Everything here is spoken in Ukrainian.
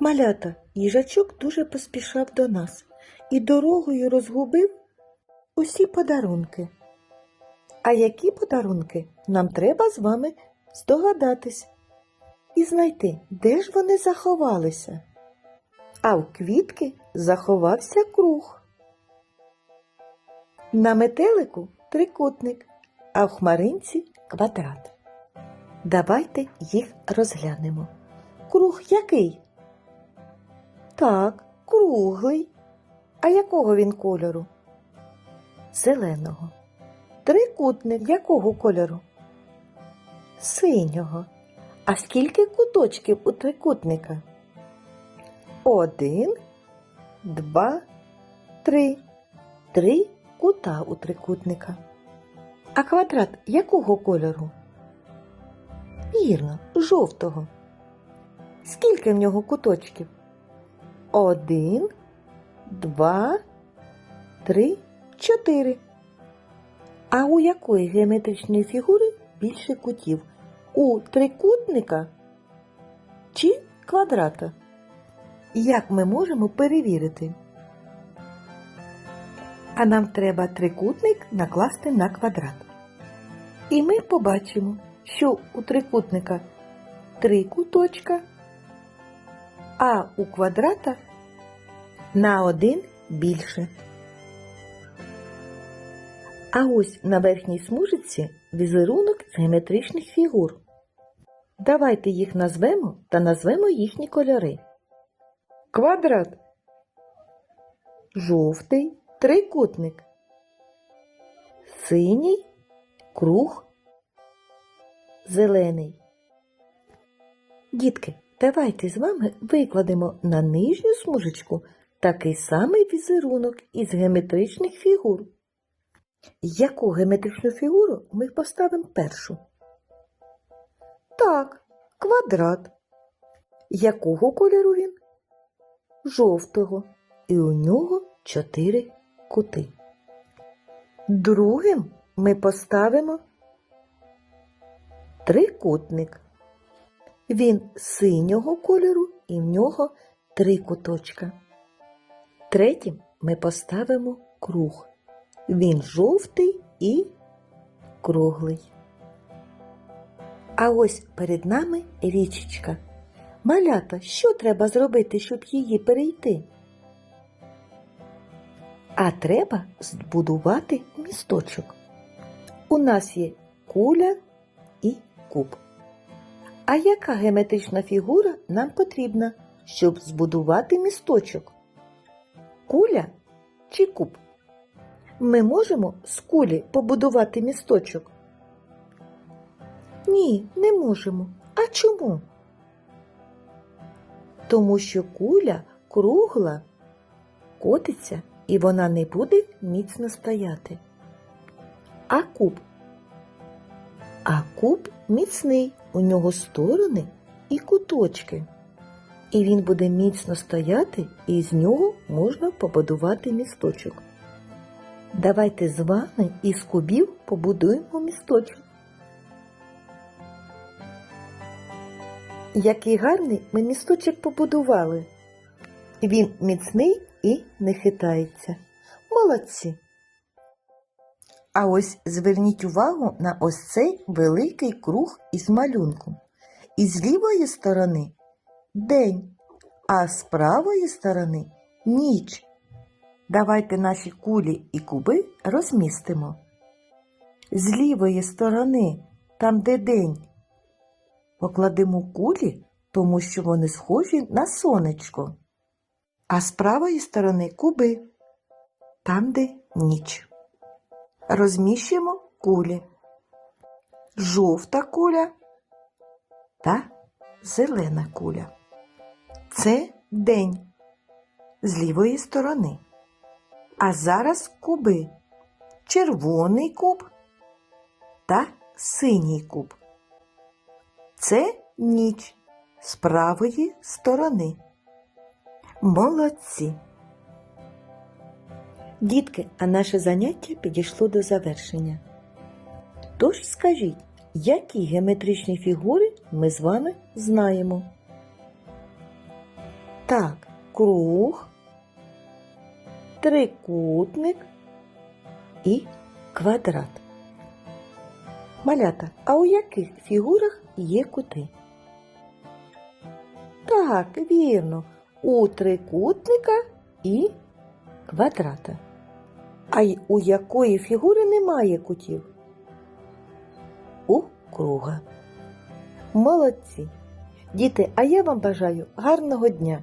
Малята, їжачок дуже поспішав до нас і дорогою розгубив усі подарунки. А які подарунки нам треба з вами здогадатись і знайти, де ж вони заховалися. А в квітки заховався круг. На метелику трикутник, а в хмаринці квадрат. Давайте їх розглянемо. Круг який? Так, круглий. А якого він кольору? Зеленого. Трикутник якого кольору? Синього. А скільки куточків у трикутника? Один, два, три. Три кута у трикутника. А квадрат якого кольору? Вірно, жовтого. Скільки в нього куточків? Один, два, три, чотири. А у якої геометричної фігури більше кутів? У трикутника чи квадрата? Як ми можемо перевірити? А нам треба трикутник накласти на квадрат. І ми побачимо, що у трикутника три куточка, а у квадрата на один більше. А ось на верхній смужиці візерунок з геометричних фігур. Давайте їх назвемо та назвемо їхні кольори. Квадрат. Жовтий трикутник. Синій круг. Зелений. Дітки, давайте з вами викладемо на нижню смужечку такий самий візерунок із геометричних фігур. Яку геометричну фігуру ми поставимо першу? Так, квадрат. Якого кольору він? Жовтого. І у нього чотири кути. Другим ми поставимо трикутник. Він синього кольору і в нього три куточка. Третім ми поставимо круг. Він жовтий і круглий. А ось перед нами річечка. Малята, що треба зробити, щоб її перейти? А треба збудувати місточок. У нас є куля і куб. А яка геометрична фігура нам потрібна, щоб збудувати місточок? Куля чи куб? Ми можемо з кулі побудувати місточок? Ні, не можемо. А чому? Тому що куля кругла, котиться і вона не буде міцно стояти. А куб? А куб міцний, у нього сторони і куточки. І він буде міцно стояти, і з нього можна побудувати місточок. Давайте з вами із кубів побудуємо місточок. Який гарний ми місточок побудували. Він міцний і не хитається. Молодці. А ось зверніть увагу на ось цей великий круг із малюнком. І з лівої сторони день, а з правої сторони ніч. Давайте наші кулі і куби розмістимо. З лівої сторони, там де день, покладемо кулі, тому що вони схожі на сонечко. А з правої сторони куби, там де ніч. Розміщимо кулі. Жовта куля та зелена куля. Це день з лівої сторони. А зараз куби. Червоний куб та синій куб. Це ніч з правої сторони. Молодці. Дітки, а наше заняття підійшло до завершення. Тож скажіть, які геометричні фігури ми з вами знаємо? Так, круг, трикутник і квадрат. Малята, а у яких фігурах є кути? Так, вірно, у трикутника і квадрата. А у якої фігури немає кутів? У круга. Молодці! Діти, а я вам бажаю гарного дня.